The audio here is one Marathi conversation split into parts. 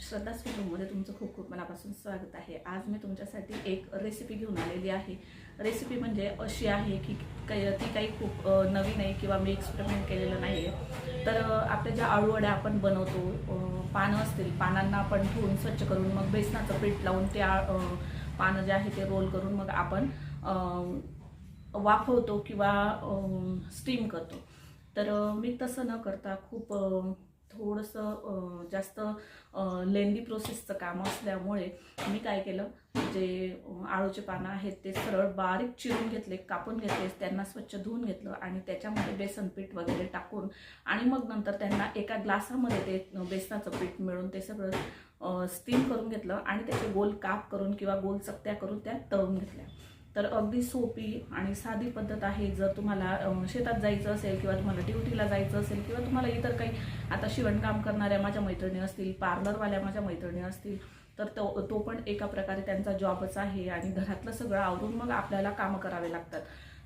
श्रद्धा स्वीटमध्ये म्हणजे तुमचं खूप खूप मनापासून स्वागत आहे. आज मी तुमच्यासाठी एक रेसिपी घेऊन आलेली आहे. रेसिपी म्हणजे अशी आहे की काही ती काही खूप नवीन आहे किंवा मी एक्सपेरिमेंट केलेलं नाही आहे तर आपल्या ज्या आळूवड्या आपण बनवतो पानं असतील पानांना आपण धुवून स्वच्छ करून मग बेसनाचं पीठ लावून ते पानं जे आहे ते रोल करून मग आपण वाफवतो किंवा स्टीम करतो. तर मी तसं न करता खूप थोडंसं जास्त लेंदी प्रोसेसचं काम असल्यामुळे मी काय केलं जे आळूचे पानं आहेत ते सरळ बारीक चिरून घेतले कापून घेतले त्यांना स्वच्छ धुवून घेतलं आणि त्याच्यामध्ये बेसन पीठ वगैरे टाकून आणि मग नंतर त्यांना एका ग्लासामध्ये ते बेसनाचं पीठ मिळून ते सगळं स्टीम करून घेतलं आणि त्याचे गोल काप करून किंवा गोल चकत्या करून त्या तळून घेतल्या. तर अगदी सोपी आणि साधी पद्धत आहे. जर तुम्हाला शेतात जायचं असेल किंवा तुम्हाला ड्युटीला जायचं असेल किंवा तुम्हाला इतर काही आता शिवणकाम करणाऱ्या माझ्या मैत्रिणी असतील पार्लरवाल्या माझ्या मैत्रिणी असतील तर तो तो पण एका प्रकारे त्यांचा जॉबच आहे आणि घरातलं सगळं आवरून मग आपल्याला कामं करावे लागतात.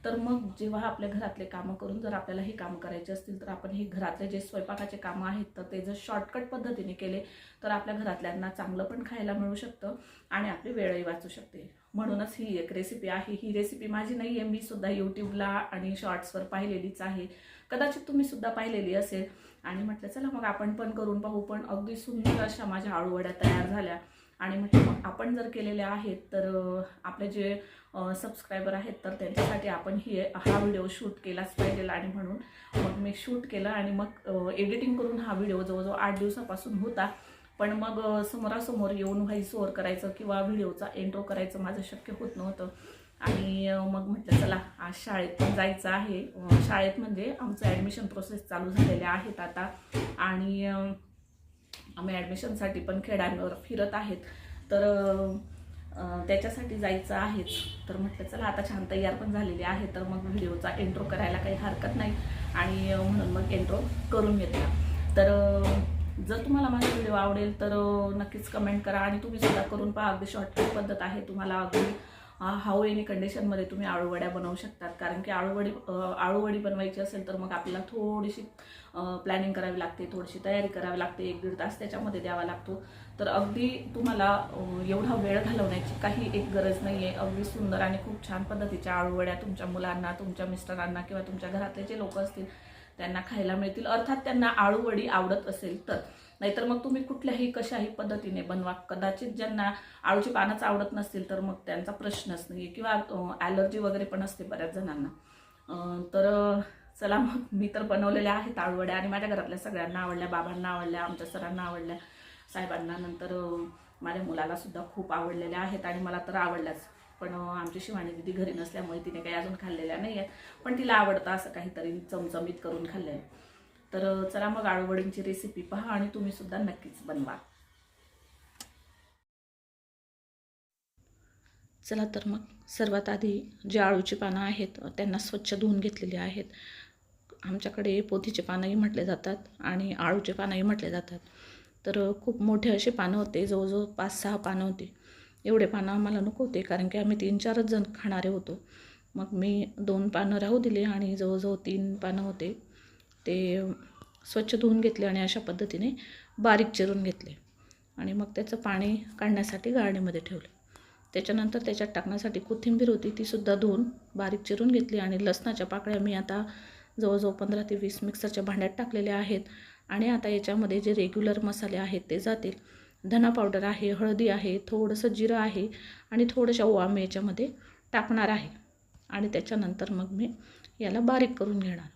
तर मग जेव्हा आपल्या घरातले कामं करून जर आपल्याला हे कामं करायचे असतील तर आपण हे घरातले जे स्वयंपाकाचे कामं आहेत तर ते जर शॉर्टकट पद्धतीने केले तर आपल्या घरातल्यांना चांगलं पण खायला मिळू शकतं आणि आपली वेळही वाचू शकते. म्हणूनच ही एक रेसिपी आहे. ही रेसिपी माझी नाही आहे मी सुद्धा यूट्यूबला आणि शॉर्ट्सवर पाहिलेलीच आहे. कदाचित तुम्ही सुद्धा पाहिलेली असेल. आणि म्हटलं चला मग आपण पण करून पाहू. पण अगदी सुंदर अशा माझ्या आळूवड्या तयार झाल्या. आणि म्हणजे मग आपण जर केलेले आहेत तर आपले जे सबस्क्रायबर आहेत तर त्यांच्यासाठी आपण ही हा व्हिडिओ शूट केलाच पाहिजे आणि म्हणून मग मी शूट केलं आणि मग एडिटिंग करून हा व्हिडिओ जवळजवळ आठ दिवसापासून होता. पण मग समोरासमोर येऊन व्हाईस ओव्हर करायचं किंवा व्हिडिओचा एंट्रो करायचं माझं शक्य होत नव्हतं. आणि मग म्हटलं चला आज शाळेत पण जायचं आहे. शाळेत म्हणजे आमचं ॲडमिशन प्रोसेस चालू झालेल्या आहेत आता. आणि आम्ही ॲडमिशनसाठी पण खेड्यांवर फिरत आहेत. तर त्याच्यासाठी जायचं आहेच. तर म्हटलं चला आता छान तयार पण झालेली आहे तर मग व्हिडिओचा एंट्रो करायला काही हरकत नाही. आणि म्हणून मग एंट्रो करून घेतला. तर जर तुम्हाला माझा व्हिडिओ आवडेल तर नक्कीच कमेंट करा. आणि तुम्ही सुद्धा करून पहा अगदी शॉर्टकट पद्धत आहे. तुम्हाला अगदी हाऊ एनी कंडिशनमध्ये तुम्ही आळूवड्या बनवू शकतात. कारण की आळूवडी आळूवडी बनवायची असेल तर मग आपल्याला थोडीशी प्लॅनिंग करावी लागते थोडीशी तयारी करावी लागते. एक दीड तास त्याच्यामध्ये द्यावा लागतो. तर अगदी तुम्हाला एवढा वेळ घालवण्याची काही एक गरज नाही आहे अगदी सुंदर आणि खूप छान पद्धतीच्या आळूवड्या तुमच्या मुलांना तुमच्या मिस्टरांना किंवा तुमच्या घरातले जे लोक असतील त्यांना खायला मिळतील. अर्थात त्यांना आळूवडी आवडत असेल तर. नाहीतर मग तुम्ही कुठल्याही कशाही पद्धतीने बनवा. कदाचित ज्यांना आळूची पानंच आवडत नसतील तर मग त्यांचा प्रश्नच नाही किंवा ॲलर्जी वगैरे पण असते बऱ्याच जणांना. तर चला मग मी तर बनवलेल्या आहेत आळूवड्या आणि माझ्या घरातल्या सगळ्यांना आवडल्या बाबांना आवडल्या आमच्या सरांना आवडल्या साहेबांना. नंतर माझ्या मुलाला सुद्धा खूप आवडलेल्या आहेत आणि मला तर आवडल्याच. पण आमची शिवानी दिदी घरी नसल्यामुळे तिने काही अजून खाल्लेल्या नाही आहेत. पण तिला आवडतं असं काहीतरी चमचमीत करून खाल्लेलं. तर चला मग आळूवडींची रेसिपी पहा आणि तुम्ही सुद्धा नक्कीच बनवा. चला तर मग सर्वात आधी जे आळूची पानं आहेत त्यांना स्वच्छ धुवून घेतलेली आहेत. आमच्याकडे पोथीचे पानंही म्हटले जातात आणि आळूचे पानंही म्हटले जातात. तर खूप मोठे असे पानं होते जवळजवळ पाच सहा पानं होती. एवढे पानं आम्हाला नको होते कारण की आम्ही तीन चारच जण खाणारे होतो. मग मी दोन पानं राहू दिले आणि जवळजवळ तीन पानं होते. ते स्वच्छ धुवून घेतले आणि अशा पद्धतीने बारीक चिरून घेतले. आणि मग त्याचं पाणी काढण्यासाठी गाळणीमध्ये ठेवले. त्याच्यानंतर त्याच्यात टाकण्यासाठी कोथिंबीर होती तीसुद्धा धुवून बारीक चिरून घेतली आणि लसणाच्या पाकळ्या मी आता जवळजवळ पंधरा ते वीस मिक्सरच्या भांड्यात टाकलेल्या आहेत. आणि आता याच्यामध्ये जे रेग्युलर मसाले आहेत ते जातील. धना पावडर आहे हळदी आहे थोडंसं जिरं आहे आणि थोडंशा ओवा मी याच्यामध्ये टाकणार आहे. आणि त्याच्यानंतर मग मी याला बारीक करून घेणार.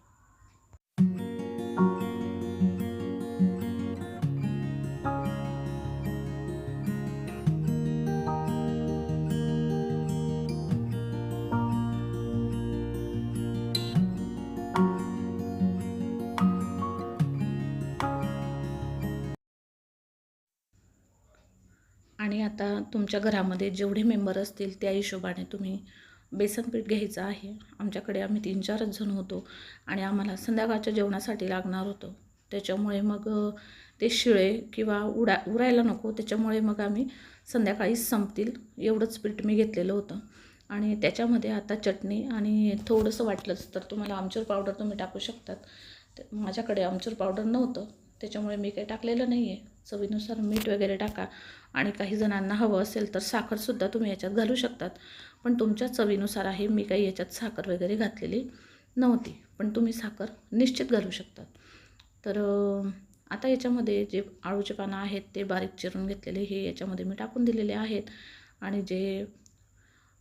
आणि आता तुमच्या घरामध्ये जेवढे मेंबर असतील त्या हिशोबाने तुम्ही बेसन पीठ घ्यायचं आहे. आमच्याकडे आम्ही तीन चारच जण होतो आणि आम्हाला संध्याकाळच्या जेवणासाठी लागणार होतं. त्याच्यामुळे मग ते शिळे किंवा उडा उरायला नको. त्याच्यामुळे मग आम्ही संध्याकाळीच संपतील एवढंच पीठ मी घेतलेलं होतं. आणि त्याच्यामध्ये आता चटणी आणि थोडंसं वाटलंच तर तुम्हाला आमचूर पावडर तुम्ही टाकू शकतात. माझ्याकडे आमचूर पावडर नव्हतं. त्याच्यामुळे मी काही टाकलेलं नाही आहे चवीनुसार मीठ वगैरे टाका. आणि काही जणांना हवं असेल तर साखरसुद्धा तुम्ही याच्यात घालू शकतात. पण तुमच्या चवीनुसार आहे मी काही याच्यात साखर वगैरे घातलेली नव्हती. पण तुम्ही साखर निश्चित घालू शकतात. तर आता याच्यामध्ये जे आळूचे पानं आहेत ते बारीक चिरून घेतलेले हे याच्यामध्ये मी टाकून दिलेले आहेत. आणि जे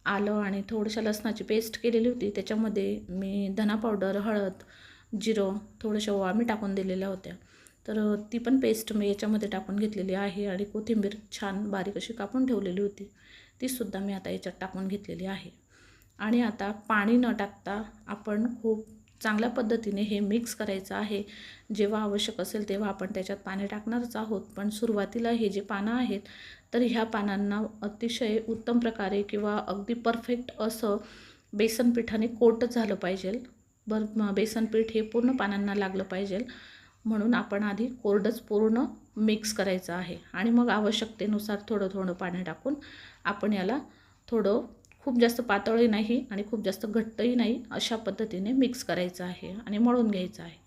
आलं आणि थोडंशा लसणाची पेस्ट केलेली होती त्याच्यामध्ये मी धना पावडर हळद जिरं थोडंशा ओवा मी टाकून दिलेल्या होत्या. तर ती पण पेस्ट मी याच्यामध्ये टाकून घेतलेली आहे आणि कोथिंबीर छान बारीक अशी कापून ठेवलेली होती. तीसुद्धा मी आता याच्यात टाकून घेतलेली आहे. आणि आता पाणी न टाकता आपण खूप चांगल्या पद्धतीने हे मिक्स करायचं आहे. जेव्हा आवश्यक असेल तेव्हा आपण त्याच्यात पाणी टाकणारच आहोत. पण सुरुवातीला हे जे पानं आहेत तर ह्या पानांना अतिशय उत्तम प्रकारे किंवा अगदी परफेक्ट असं बेसन पिठाने कोट झालं पाहिजे बर बेसनपीठ बेसन पीठ हे पूर्ण पानांना लागलं पाहिजे म्हणून आपण आधी कोरडंच पूर्ण मिक्स करायचं आहे. आणि मग आवश्यकतेनुसार थोडं थोडं पाणी टाकून आपण याला थोडं खूप जास्त पातळही नाही आणि खूप जास्त घट्टही नाही अशा पद्धतीने मिक्स करायचं आहे आणि मळून घ्यायचं आहे.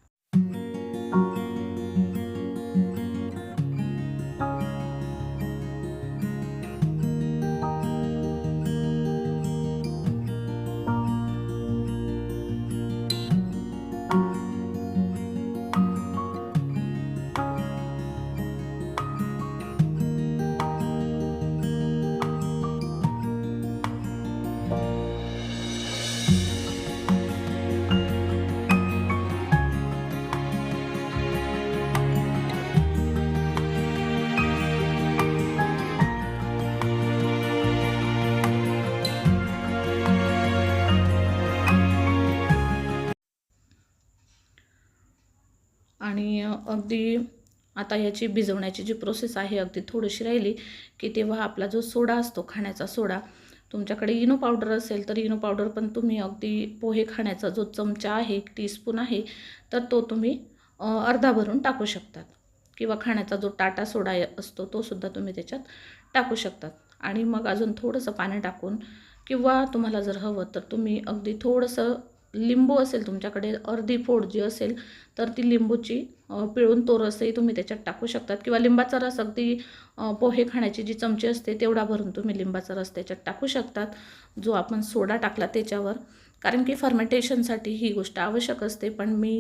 आणि अगदी आता याची भिजवण्याची जी प्रोसेस आहे अगदी थोडीशी राहिली की तेव्हा आपला जो सोडा असतो खाण्याचा सोडा तुमच्याकडे इनो पावडर असेल तर इनो पावडर पण तुम्ही अगदी पोहे खाण्याचा जो चमचा आहे एक टीस्पून आहे तर तो तुम्ही अर्धा भरून टाकू शकतात. किंवा खाण्याचा जो टाटा सोडा असतो तो सुद्धा तुम्ही त्याच्यात टाकू शकतात. आणि मग अजून थोडंसं पाणी टाकून किंवा तुम्हाला जर हवं तर तुम्ही अगदी थोडंसं लिंबू असेल तुमच्याकडे अर्धी फोड जी असेल तर ती लिंबूची पिळून तो रसही तुम्ही त्याच्यात टाकू शकतात. किंवा लिंबाचा रस अगदी पोहे खाण्याची जी चमची असते तेवढा भरून तुम्ही लिंबाचा रस त्याच्यात टाकू शकतात जो आपण सोडा टाकला त्याच्यावर. कारण की फर्मेंटेशनसाठी ही गोष्ट आवश्यक असते पण मी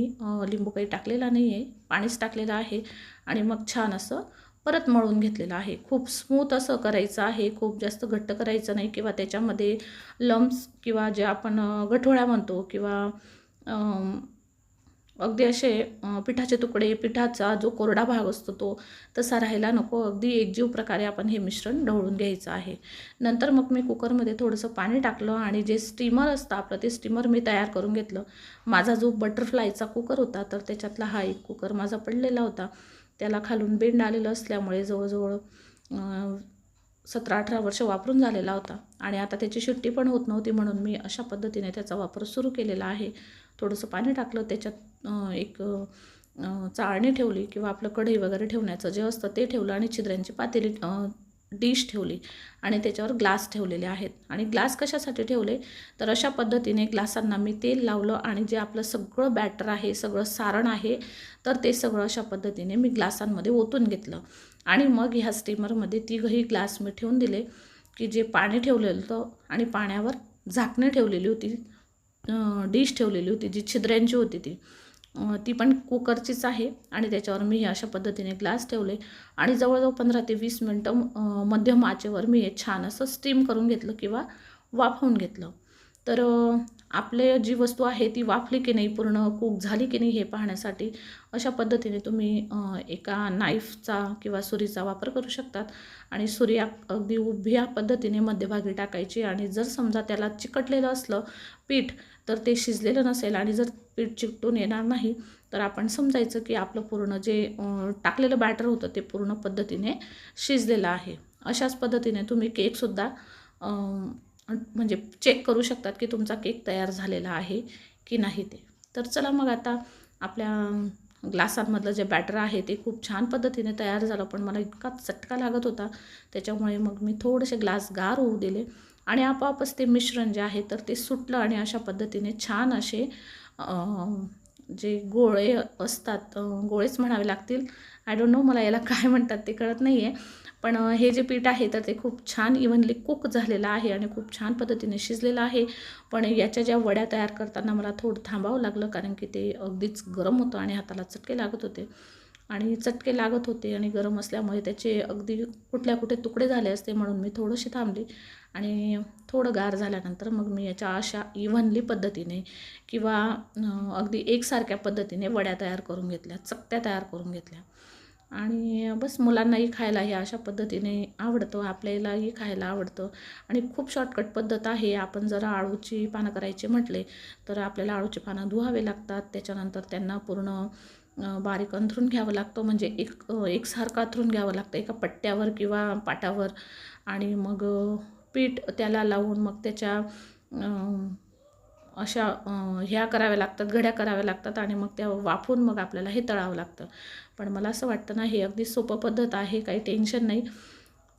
लिंबू काही टाकलेला नाही आहे पाणीच टाकलेलं आहे. आणि मग छान असं परत मळून घेतलेलं आहे. खूप स्मूथ असं करायचं आहे. खूप जास्त घट्ट करायचं नाही किंवा त्याच्यामध्ये लम्स किंवा जे आपण गठोळ्या म्हणतो किंवा अगदी असे पिठाचे तुकडे पिठाचा जो कोरडा भाग असतो तो तसा राहायला नको. अगदी एकजीव प्रकारे आपण हे मिश्रण ढवळून घ्यायचं आहे. नंतर मग मी कुकरमध्ये थोडंसं पाणी टाकलं आणि जे स्टीमर असतं आपलं ते स्टीमर मी तयार करून घेतलं. माझा जो बटरफ्लायचा कुकर होता तर त्याच्यातला हा एक कुकर माझा पडलेला होता. त्याला खालून बेंड आलेलं असल्यामुळे जवळजवळ सतरा अठरा वर्ष वापरून झालेला होता. आणि आता त्याची शिट्टी पण होत नव्हती म्हणून मी अशा पद्धतीने त्याचा वापर सुरू केलेला आहे. थोडंसं पाणी टाकलं त्याच्यात एक चाळणी ठेवली किंवा आपलं कढई वगैरे ठेवण्याचं जे असतं ते ठेवलं आणि छिद्रांची पातेली डिश ठेवली आणि त्याच्यावर ग्लास ठेवलेले आहेत. आणि ग्लास कशासाठी ठेवले? तर अशा पद्धतीने ग्लासांना मी तेल लावलं आणि जे आपलं सगळं बॅटर आहे सगळं सारण आहे तर ते सगळं अशा पद्धतीने मी ग्लासांमध्ये ओतून घेतलं. आणि मग ह्या स्टीमरमध्ये तिघही ग्लास मी ठेवून दिले की जे पाणी ठेवलेलं होतं आणि पाण्यावर झाकणी ठेवलेली होती डिश ठेवलेली होती जी छिद्र्यांची होती ती. ती पण कुकरचीच आहे आणि त्याच्यावर मी हे अशा पद्धतीने ग्लास ठेवले. आणि जवळजवळ पंधरा ते वीस मिनटं मध्यम आचेवर मी हे छान असं स्टीम करून घेतलं किंवा वाफवून घेतलं. तर आपले जी वस्तू आहे ती वाफली की नाही पूर्ण कुक झाली की नाही हे पाहण्यासाठी अशा पद्धतीने तुम्ही एका नाईफचा किंवा सुरीचा वापर करू शकतात. आणि सुरी अगदी उभ्या पद्धतीने मध्यभागी टाकायची आणि जर समजा त्याला चिकटलेलं असलं पीठ तर ते शिजलेलं नसेल आणि जर पीठ चिकटून येणार नाही तर आपण समजायचं की आपलं पूर्ण जे टाकलेलं बॅटर होतं ते पूर्ण पद्धतीने शिजलेलं आहे. अशाच पद्धतीने तुम्ही केकसुद्धा म्हणजे चेक करू शकतात की तुमचा केक तयार झालेला आहे की नाही ते. तर चला मग आता आपल्या ग्लासांमधलं जे बॅटर आहे ते खूप छान पद्धतीने तयार झालं पण मला इतका चटका लागत होता. त्याच्यामुळे मग मी थोडेसे ग्लास गार होऊ दिले आणि आपोआपच ते मिश्रण जे आहे तर ते सुटलं आणि अशा पद्धतीने छान असे जे गोळे असतात गोळेच म्हणावे लागतील. आय डोंट नो मला याला काय म्हणतात ते कळत नाही आहे पण हे जे पीठ आहे तर ते खूप छान इव्हनली कुक झालेलं आहे आणि खूप छान पद्धतीने शिजलेलं आहे. पण याच्या ज्या वड्या तयार करताना मला थोडं थांबावं लागलं कारण की ते अगदीच गरम होतं आणि हाताला चटके लागत होते. आणि चटके लागत होते आणि गरम असल्यामुळे त्याचे अगदी कुठल्या कुठे तुकडे झाले असते म्हणून मी थोडीशी थांबली. आणि थोडं गार झाल्यानंतर मग मी याच्या अशा इव्हनली पद्धतीने किंवा अगदी एकसारख्या पद्धतीने वड्या तयार करून घेतल्या चकत्या तयार करून घेतल्या. आणि बस मुलांनाही खायला हे अशा पद्धतीने आवडतं आपल्यालाही खायला आवडतं. आणि खूप शॉर्टकट पद्धत आहे आपण जर आळूची पानं करायची म्हटले तर आपल्याला आळूची पानं धुवावे लागतात. त्याच्यानंतर त्यांना पूर्ण बारीक अंथरून घ्यावं लागतं. म्हणजे एक एकसारखं अंथरून घ्यावं लागतं. एका पट्ट्यावर किंवा पाटावर. आणि मग पीठ त्याला लावून मग त्याच्या अशा ह्या कराव्या लागतात घड्या कराव्या लागतात आणि मग त्या वाफून मग आपल्याला हे तळावं लागतं. पण मला असं वाटतं ना हे अगदी सोपं पद्धत आहे काही टेन्शन नाही.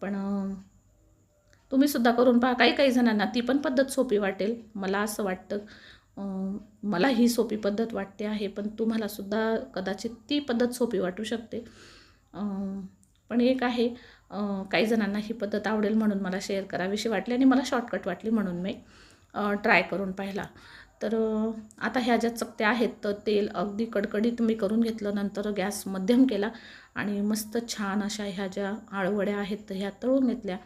पण तुम्हीसुद्धा तुम्ही सुद्धा करून पहा काही काही जणांना ती पण पद्धत सोपी वाटेल. मला असं वाटतं मला ही सोपी पद्धत वाटते आहे पण तुम्हाला सुद्धा कदाचित ती पद्धत सोपी वाटू शकते. पण एक आहे काही जणांना ही पद्धत आवडेल म्हणून मला शेअर करावीशी वाटली आणि मला शॉर्टकट वाटली म्हणून मी ट्राय करून पाहिला. तर आता ह्या ज्या चकत्या आहेत तर तेल अगदी कडकडीत मी करून घेतलं नंतर गॅस मध्यम केला आणि मस्त छान अशा ह्या ज्या आळवड्या आहेत तर ह्या तळून घेतल्या.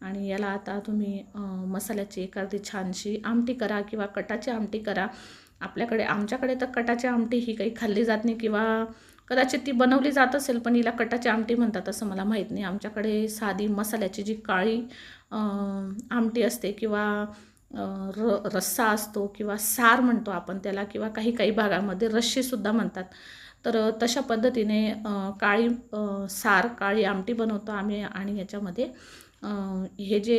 आणि याला आता तुम्ही मसाल्याची एखादी छानशी आमटी करा किंवा कटाची आमटी करा. आपल्याकडे आमच्याकडे तर कटाची आमटी ही काही खाल्ली जात नाही किंवा कदाचित ती बनवली जात असेल पण हिला कटाची आमटी म्हणतात असं मला माहीत नाही. आमच्याकडे साधी मसाल्याची जी काळी आमटी असते किंवा र रस्सा असतो किंवा सार म्हणतो आपण त्याला किंवा काही काही भागामध्ये रस्सेसुद्धा म्हणतात. तर तशा पद्धतीने काळी सार काळी आमटी बनवतो आम्ही आणि याच्यामध्ये हे जे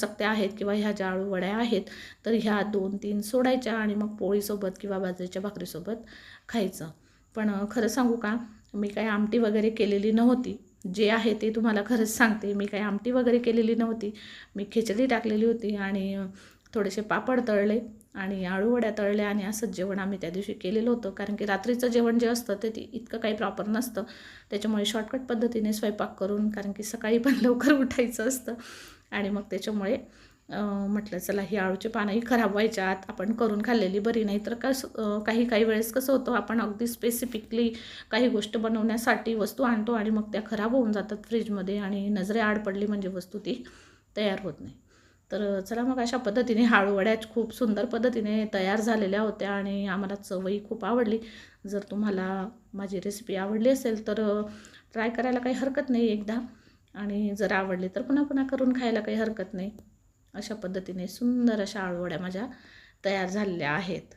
चकत्या आहेत किंवा ह्या ज्या वड्या आहेत तर ह्या दोन तीन सोडायच्या आणि मग पोळीसोबत किंवा बाजरीच्या भाकरीसोबत खायचं. पण खरं सांगू का? मी काही आमटी वगैरे केलेली नव्हती. जे आहे ते तुम्हाला खरंच सांगते. मी काही आमटी वगैरे केलेली नव्हती. मी खिचडी टाकलेली होती आणि थोडेसे पापड तळले आणि आळूवड्या तळल्या आणि असंच जेवण आम्ही त्या दिवशी केलेलं होतं. कारण की रात्रीचं जेवण जे असतं ते ती इतकं काही प्रॉपर नसतं. त्याच्यामुळे शॉर्टकट पद्धतीने स्वयंपाक करून कारण की सकाळी पण लवकर उठायचं असतं. आणि मग त्याच्यामुळे म्हटलं चला ही आळूची पानंही खराब व्हायच्या आत आपण करून खाल्लेली बरी नाही. तर कसं काही काही वेळेस कसं होतं आपण अगदी स्पेसिफिकली काही गोष्ट बनवण्यासाठी वस्तू आणतो आणि मग त्या खराब होऊन जातात फ्रीजमध्ये आणि नजरे आड पडली म्हणजे वस्तू ती तयार होत नाही. तर चला मग अशा पद्धतीने हाळूवड्या खूप सुंदर पद्धतीने तयार झालेल्या होत्या आणि आम्हाला चवही खूप आवडली. जर तुम्हाला माझी रेसिपी आवडली असेल तर ट्राय करायला काही हरकत नाही एकदा. आणि जर आवडली तर पुन्हा पुन्हा करून खायला काही हरकत नाही. अशा पद्धतीने सुंदर अशा आळूवड्या माझ्या तयार झालेल्या आहेत.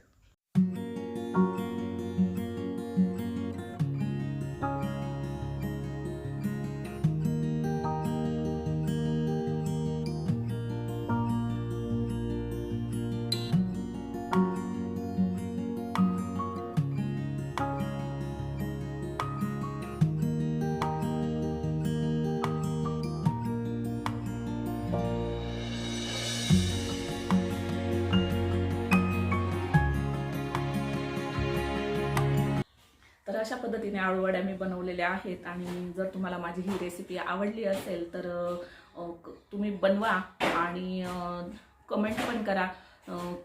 तर अशा पद्धतीने आळूवड्या मी बनवलेल्या आहेत आणि जर तुम्हाला माझी ही रेसिपी आवडली असेल तर तुम्ही बनवा आणि कमेंट पण करा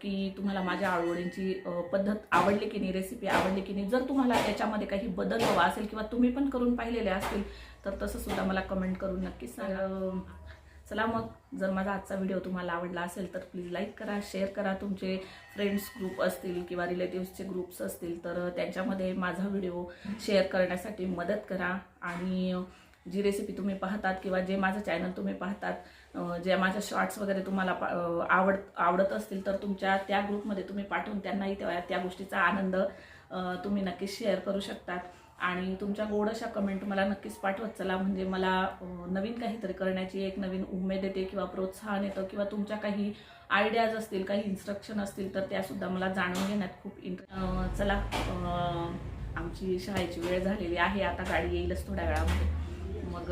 की तुम्हाला माझ्या आळूवडींची पद्धत आवडली की नाही रेसिपी आवडली की नाही. जर तुम्हाला याच्यामध्ये काही बदल हवा असेल किंवा तुम्ही पण करून पाहिलेले असतील तर तसंसुद्धा मला कमेंट करून नक्कीच सांगा. चला मग जर माझा आजचा व्हिडिओ तुम्हाला आवडला असेल तर प्लीज लाईक करा शेअर करा. तुमचे फ्रेंड्स ग्रुप असतील किंवा रिलेटिव्सचे ग्रुप्स असतील तर त्यांच्यामध्ये माझा व्हिडिओ शेअर करण्यासाठी मदत करा. आणि जी रेसिपी तुम्ही पाहतात किंवा जे माझं चॅनल तुम्ही पाहतात जे माझ्या शॉर्ट्स वगैरे तुम्हाला पा- आवड आवडत असतील तर तुमच्या त्या ग्रुपमध्ये तुम्ही पाठवून त्यांनाही त्या त्या गोष्टीचा आनंद तुम्ही नक्की शेअर करू शकतात. आणि तुमच्या गोड अशा कमेंट मला नक्कीच पाठवत चला. म्हणजे मला नवीन काहीतरी करण्याची एक नवीन उमेद येते किंवा प्रोत्साहन येतं किंवा तुमच्या काही आयडियाज असतील काही इन्स्ट्रक्शन असतील तर त्यासुद्धा मला जाणून घेण्यात खूप इंट चला आमची शाळेची वेळ झालेली आहे. आता गाडी येईलच थोड्या वेळामध्ये. मग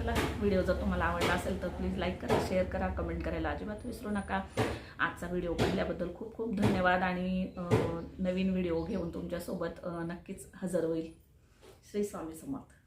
चला व्हिडिओ जर तुम्हाला आवडला असेल तर प्लीज लाईक करा शेअर करा कमेंट करायला अजिबात विसरू नका. आजचा व्हिडिओ पाहिल्याबद्दल खूप खूप धन्यवाद आणि नवीन व्हिडिओ घेऊन तुमच्यासोबत नक्कीच हजर होईल. श्री स्वामी समर्थ.